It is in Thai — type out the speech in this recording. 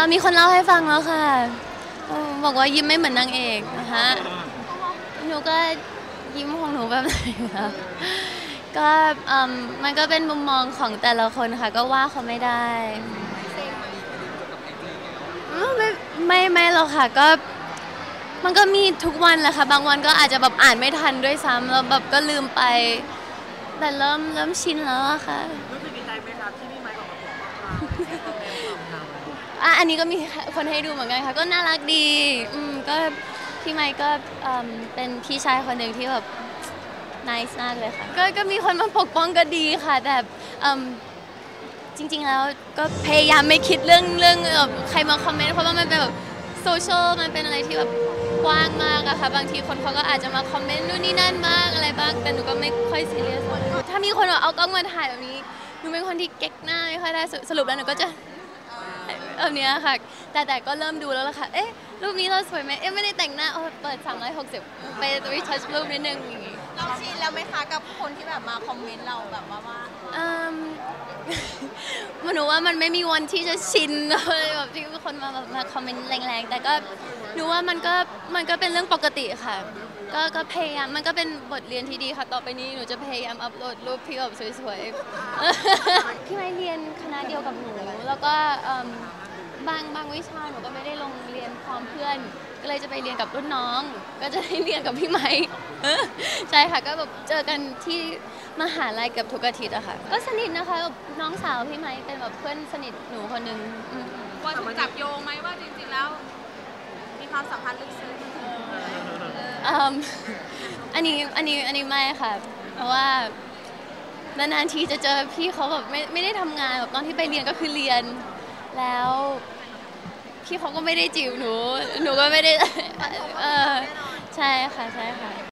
อมีคนเล่าให้ฟังแล้วค่ะเออบอกว่ายิ้มไม่เหมือนนางเอกนะคะหนูก็ยิ้มของหนูแบบไหนคะก็เอิ่มมันก็เป็นมุมมองของแต่ละคนค่ะ ก็ว่าเขาไม่ได้อืมไม่ไม่ไม่หรอกค่ะก็มันก็มีทุกวันแหละค่ะ บางวันก็อาจจะแบบอ่านไม่ทันด้วยซ้ำแล้วแบบก็ลืมไป แต่เริ่มเริ่มชินแล้วอะค่ะรู้สึกดีใจไหมครับที่พี่ไมค์ออกมาบอกว่าเรา อะอันนี้ก็มีคนให้ดูเหมือนกันค่ะ ก็น่ารักดีอืมก็พี่ไมค์ก็เอิ่มเป็นพี่ชายคนหนึ่งที่แบบ nice มากเลยค่ะ ก็ก็มีคนมาปกป้องก็ดีค่ะ แต่เอิ่มจริง ๆ แล้วก็พยายามไม่คิดเรื่องเรื่องแบบใครมาคอมเมนต์เพราะว่ามันเป็นแบบโซเชียลมันเป็นอะไรที่แบบกว้างมากอะค่ะ บางทีคนเขาก็อาจจะมาคอมเมนต์นู่นนี่นั่นบ้างอะไรบ้าง แต่หนูก็ไม่ค่อยซีเรียสถ้ามีคนเอากล้องมาถ่ายแบบนี้หนูเป็นคนที่เก๊กหน้าไม่ค่อยได้สรุปแล้วหนูก็จะ แบบเนี้ยค่ะ แต่แต่ก็เริ่มดูแล้วล่ะค่ะ เอ๊ะ รูปนี้เราสวยไหมเอ๊ะ ไม่ได้แต่งหน้าเออเปิด 360 ไปรีทัชรูปนิดนึงอย่างงี้เราชินแล้วไหมคะกับคนที่แบบมาคอมเมนต์เราแบบว่าว่าอืมมันหนูว่ามันไม่มีวันที่จะชินเลยแบบที่มีคนมาแบบมาคอมเมนต์แรงๆ แต่ก็หนูว่ามันก็มันก็เป็นเรื่องปกติค่ะ ก็ก็พยายามมันก็เป็นบทเรียนที่ดีค่ะ ต่อไปนี้หนูจะพยายามอัพโหลดรูปที่แบบสวยๆ พี่ไม่เรียนคณะเดียวกับหนู แล้วก็เอิ่ม บางบางวิชาหนูก็ไม่ได้ลงเรียนพร้อมเพื่อน ก็เลยจะไปเรียนกับรุ่นน้อง ก็จะได้เรียนกับพี่ไม้ใช่ค่ะก็แบบเจอกันที่มหาลัยเกือบทุกอาทิตย์อะค่ะ ก็สนิทนะคะกับน้องสาวพี่ไม้เป็นแบบเพื่อนสนิทหนูคนหนึ่งอืมกลัวถูกจับโยงไหมว่าจริงๆแล้ว มีความสัมพันธ์ลึกซึ้งอืมอันนี้อันนี้อันนี้ไม่ค่ะ เพราะว่านานๆทีจะเจอพี่เขาแบบไม่ไม่ได้ทำงานแบบตอนที่ไปเรียนก็คือเรียน แล้ว พี่เขาก็ไม่ได้จีบหนู หนูก็ไม่ได้เออใช่ค่ะใช่ค่ะ